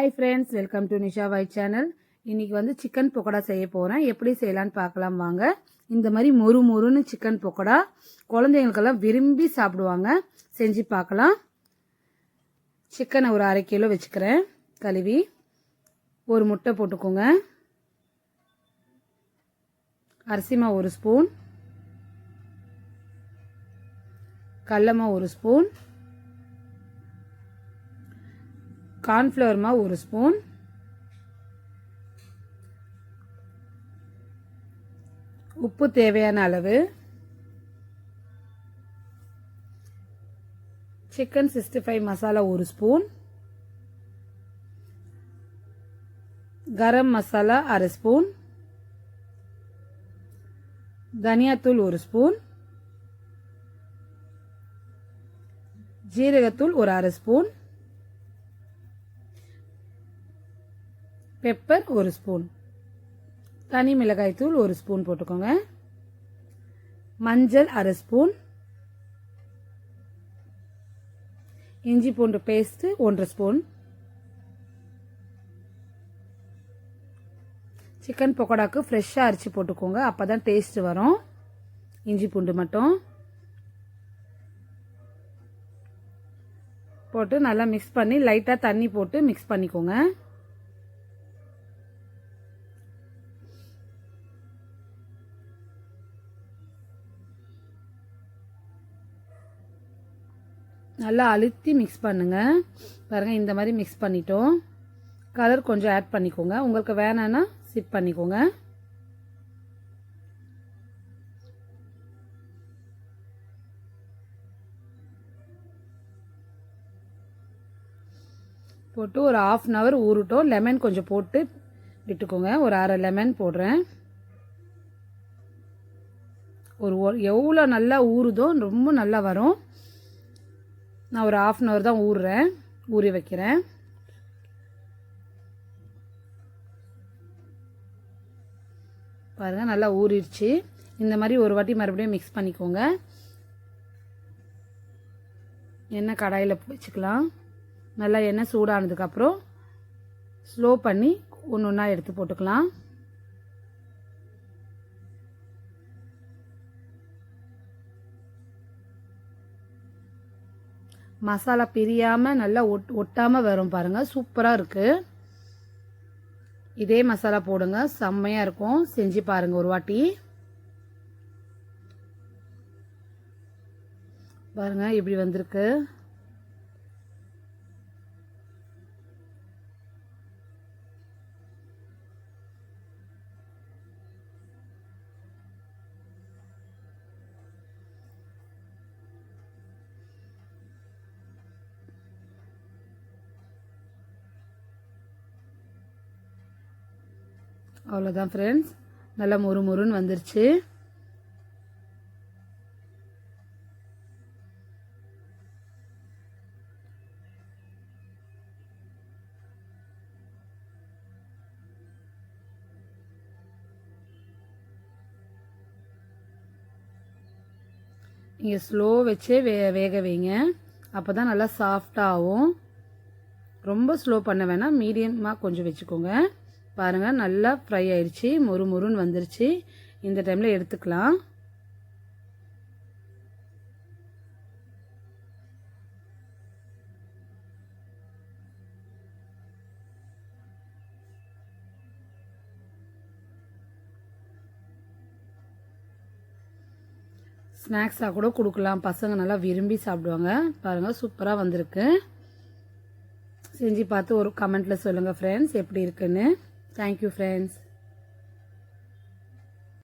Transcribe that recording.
Hi friends welcome to Nisha why channel இன்றைக்கி வந்து chicken pakoda செய்ய போகிறேன் எப்படி செய்யலான்னு பார்க்கலாம் வாங்க. இந்த மாதிரி மொறு மொறுன்னு சிக்கன் பக்கோடா குழந்தைங்களுக்கெல்லாம் விரும்பி சாப்பிடுவாங்க. செஞ்சு பார்க்கலாம். சிக்கனை ஒரு அரை கிலோ வச்சுக்கிறேன். கழுவி ஒரு முட்டை போட்டுக்கோங்க. அரிசிமா ஒரு ஸ்பூன் கடலமா ஒரு ஸ்பூன் கார்ன்ஃப்ளவர் மாவு ஒரு ஸ்பூன். உப்பு தேவையான அளவு. சிக்கன் சிக்ஸ்டி ஃபைவ் மசாலா ஒரு ஸ்பூன். கரம் மசாலா அரை ஸ்பூன். தனியாத்தூள் ஒரு ஸ்பூன். ஜீரகத்தூள் ஒரு அரை ஸ்பூன். பெப்பர் ஒரு ஸ்பூன். தனி மிளகாய்த்தூள் ஒரு ஸ்பூன் போட்டுக்கோங்க. மஞ்சள் அரை ஸ்பூன். இஞ்சி பூண்டு பேஸ்ட்டு ஒன்றரை ஸ்பூன். சிக்கன் பக்கோடாக்கு ஃப்ரெஷ்ஷாக அரிச்சு போட்டுக்கோங்க அப்போ தான் டேஸ்ட்டு வரும். இஞ்சி பூண்டு மட்டும். போட்டு நல்லா மிக்ஸ் பண்ணி லைட்டாக தண்ணி போட்டு மிக்ஸ் பண்ணிக்கோங்க. நல்லா அழுத்தி மிக்ஸ் பண்ணுங்கள் பாருங்கள் இந்த மாதிரி மிக்ஸ் பண்ணிட்டோம். கலர் கொஞ்சம் ஆட் பண்ணிக்கோங்க. உங்களுக்கு வேணான்னா சிப் பண்ணிக்கோங்க. போட்டு ஒரு ஆஃப் அன் ஹவர் ஊறட்டும். லெமன் கொஞ்சம் போட்டு விட்டுக்கோங்க. ஒரு அரை லெமன் போடுறேன். ஒரு எவ்வளோ நல்லா ஊறுதோ ரொம்ப நல்லா வரும். நான் ஒரு ஆஃப் அன் ஹவர் தான் ஊறுறேன் ஊறி வைக்கிறேன். பாருங்கள் நல்லா ஊறிடுச்சு. இந்த மாதிரி ஒரு வாட்டி மறுபடியும் மிக்ஸ் பண்ணிக்கோங்க. எண்ணெய் கடாயில் வச்சுக்கலாம். நல்லா எண்ணெய் சூடானதுக்கப்புறம் ஸ்லோ பண்ணி ஒன்று ஒன்றா எடுத்து போட்டுக்கலாம். மசாலா பிரியாமல் நல்லா ஒட் ஒட்டாமல் வரும் பாருங்கள் சூப்பராக இருக்குது இதே மசாலா போடுங்க. செம்மையாக இருக்கும். செஞ்சு பாருங்கள் ஒரு வாட்டி. பாருங்கள் இப்படி வந்திருக்கு. அவ்வளோதான் ஃப்ரெண்ட்ஸ் நல்லா மொறு மொறுன்னு வந்துருச்சு. நீங்கள் ஸ்லோ வச்சே வே வேக வைங்க. அப்போ தான் நல்லா சாஃப்டாகும் ரொம்ப ஸ்லோ பண்ண வேணாம். மீடியமாக கொஞ்சம் வச்சுக்கோங்க. பாருங்கள் நல்லா ஃப்ரை ஆயிடுச்சு மொறு மொறுன்னு வந்துருச்சு. இந்த டைமில் எடுத்துக்கலாம். ஸ்நாக்ஸாக கூட கொடுக்கலாம். பசங்க நல்லா விரும்பி சாப்பிடுவாங்க. பாருங்கள் சூப்பராக வந்திருக்கு. செஞ்சு பார்த்து ஒரு கமெண்ட்டில் சொல்லுங்கள் ஃப்ரெண்ட்ஸ் எப்படி இருக்குன்னு. Thank you friends.